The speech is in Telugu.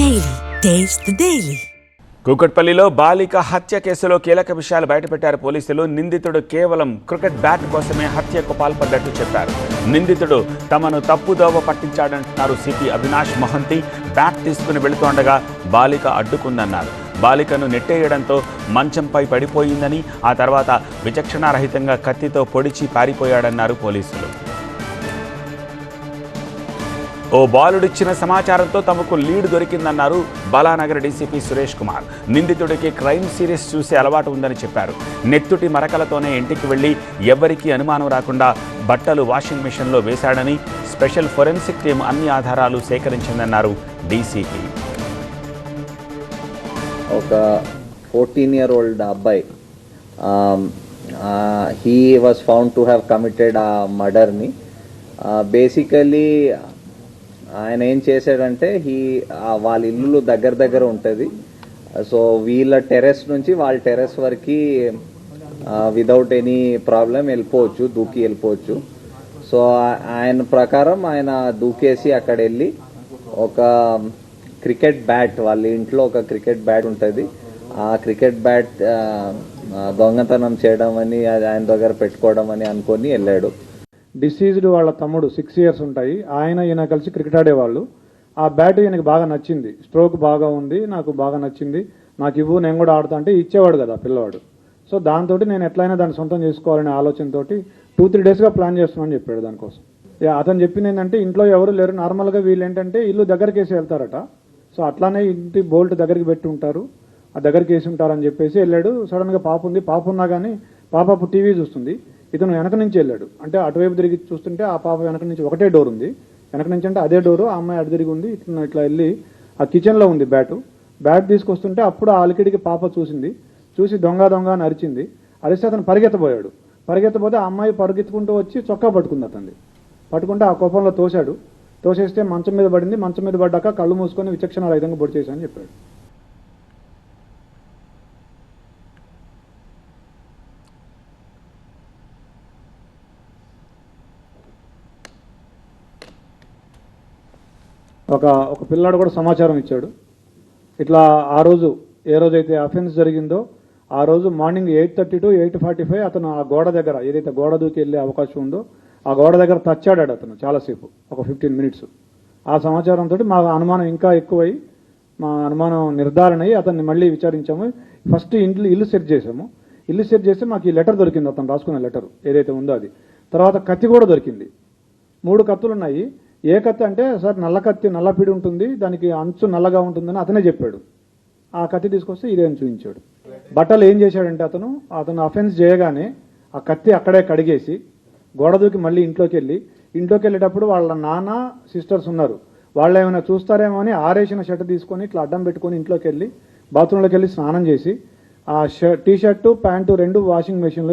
డైలీ టేస్ట్ డైలీ కూకట్పల్లిలో బాలిక హత్య కేసులో కీలక విషయాలు బయటపెట్టారు పోలీసులు. నిందితుడు కేవలం క్రికెట్ బ్యాట్ కోసమే హత్యకు పాల్పడ్డట్టు చెప్పారు. నిందితుడు తమను తప్పుదోవ పట్టించాడంటున్నారు సిపి అవినాష్ మహంతి. బ్యాట్ తీసుకుని వెళుతుండగా బాలిక అడ్డుకుందన్నారు. బాలికను నెట్టేయడంతో మంచంపై పడిపోయిందని ఆ తర్వాత విచక్షణారహితంగా కత్తితో పొడిచి పారిపోయాడన్నారు పోలీసులు. ఓ బాలుడిచ్చిన సమాచారంతో తమకు లీడ్ దొరికిందన్నారు బాలానగర్ డీసీపీ సురేష్ కుమార్. నిందితుడికి క్రైమ్ సీరియస్ చూసే అలవాటు ఉందని చెప్పారు. నెత్తుటి మరకలతోనే ఇంటికి వెళ్ళి ఎవరికీ అనుమానం రాకుండా బట్టలు వాషింగ్ మిషన్లో వేశాడని స్పెషల్ ఫొరెన్సిక్ టీం అన్ని ఆధారాలు సేకరించిందన్నారు డీసీపీ. ఒక ఫోర్టీన్ ఇయర్ ఓల్డ్ అబ్బాయి. He was found to have committed a మర్డర్ని basically ఆయన ఏం చేశాడంటే హీ వాళ్ళ ఇల్లు దగ్గర దగ్గర ఉంటుంది. సో వీళ్ళ టెర్రస్ నుంచి వాళ్ళ టెర్రస్ వరకు వితౌట్ ఎనీ ప్రాబ్లం వెళ్ళిపోవచ్చు దూకి వెళ్ళిపోవచ్చు. సో ఆయన ప్రకారం ఆయన దూకేసి అక్కడ వెళ్ళి ఒక క్రికెట్ బ్యాట్ వాళ్ళ ఇంట్లో ఒక క్రికెట్ బ్యాట్ ఉంటుంది. ఆ క్రికెట్ బ్యాట్ దొంగతనం చేయడం అని అది ఆయన దగ్గర పెట్టుకోవడం అని అనుకొని వెళ్ళాడు. డిసీజ్డ్ వాళ్ళ తమ్ముడు సిక్స్ ఇయర్స్ ఉంటాయి. ఆయన ఈయన కలిసి క్రికెట్ ఆడేవాళ్ళు. ఆ బ్యాట్ ఈయనకి బాగా నచ్చింది. స్ట్రోక్ బాగా ఉంది. నాకు బాగా నచ్చింది. నాకు ఇవ్వు నేను కూడా ఆడుతా అంటే ఇచ్చేవాడు కదా పిల్లవాడు. సో దాంతో నేను ఎట్లయినా దాన్ని సొంతం చేసుకోవాలనే ఆలోచనతోటి టూ త్రీ డేస్గా ప్లాన్ చేస్తున్నాను చెప్పాడు దానికోసం. అతను చెప్పింది ఏంటంటే ఇంట్లో ఎవరు లేరు. నార్మల్గా వీళ్ళు ఏంటంటే ఇల్లు దగ్గరికి వేసి వెళ్తారట. సో అట్లానే ఇంటి బోల్ట్ దగ్గరికి పెట్టి ఉంటారు. ఆ దగ్గరికి వేసి ఉంటారని చెప్పేసి వెళ్ళాడు. సడన్గా పాప ఉంది. పాప ఉన్నా కానీ పాప అప్పుడు టీవీ చూస్తుంది. ఇతను వెనక నుంచి వెళ్ళాడు. అంటే అటువైపు తిరిగి చూస్తుంటే ఆ పాప వెనక నుంచి ఒకటే డోర్ ఉంది. వెనక నుంచి అంటే అదే డోరు ఆ అమ్మాయి అటు తిరిగి ఉంది. ఇట్లా ఇట్లా వెళ్ళి ఆ కిచెన్లో ఉంది బ్యాటు బ్యాట్ తీసుకొస్తుంటే అప్పుడు ఆ అలికిడికి పాప చూసింది. చూసి దొంగ దొంగ అని అరిచింది. అరిస్తే అతను పరిగెత్తబోయాడు. పరిగెత్తబోతే ఆ అమ్మాయి పరిగెత్తుకుంటూ వచ్చి చొక్కా పట్టుకుంది అతన్ని పట్టుకుంటే ఆ కోపంలో తోశాడు. తోసేస్తే మంచం మీద పడింది. మంచం మీద పడ్డాక కళ్ళు మూసుకొని విచక్షణ రహితంగా పొడి చేశాను చెప్పాడు. ఒక ఒక పిల్లాడు కూడా సమాచారం ఇచ్చాడు. ఇట్లా ఆ రోజు ఏ రోజైతే అఫెన్స్ జరిగిందో ఆ రోజు morning eight thirty to eight forty five అతను ఆ గోడ దగ్గర ఏదైతే గోడ దూకి వెళ్ళే అవకాశం ఉందో ఆ గోడ దగ్గర తచ్చాడాడు అతను చాలాసేపు ఒక ఫిఫ్టీన్ మినిట్స్ ఆ సమాచారంతో మా అనుమానం ఇంకా ఎక్కువై మా అనుమానం నిర్ధారణ అయ్యి అతన్ని మళ్ళీ విచారించాము. ఫస్ట్ ఇంట్లో ఇల్లు సెట్ చేసాము ఇల్లు సెట్ చేస్తే మాకు ఈ లెటర్ దొరికింది అతను రాసుకున్న లెటర్ ఏదైతే ఉందో అది. తర్వాత కత్తి కూడా దొరికింది. మూడు కత్తులు ఉన్నాయి ఏ కత్తి అంటే సార్ నల్ల కత్తి నల్ల పిడి ఉంటుంది దానికి అంచు నల్లగా ఉంటుందని అతనే చెప్పాడు. ఆ కత్తి తీసుకొస్తే ఇదే అని చూపించాడు. బట్టలు ఏం చేశాడంటే అతను అతను అఫెన్స్ చేయగానే ఆ కత్తి అక్కడే కడిగేసి గోడ దూకి మళ్ళీ ఇంట్లోకి వెళ్ళి ఇంట్లోకి వెళ్ళేటప్పుడు వాళ్ళ నాన్న సిస్టర్స్ ఉన్నారు. వాళ్ళు ఏమైనా చూస్తారేమో అని ఆరేసిన షర్ట్ తీసుకొని ఇట్లా అడ్డం పెట్టుకొని ఇంట్లోకి వెళ్ళి బాత్రూంలోకి వెళ్ళి స్నానం చేసి ఆ షర్ట్ టీ షర్టు ప్యాంటు రెండు వాషింగ్ మెషిన్లో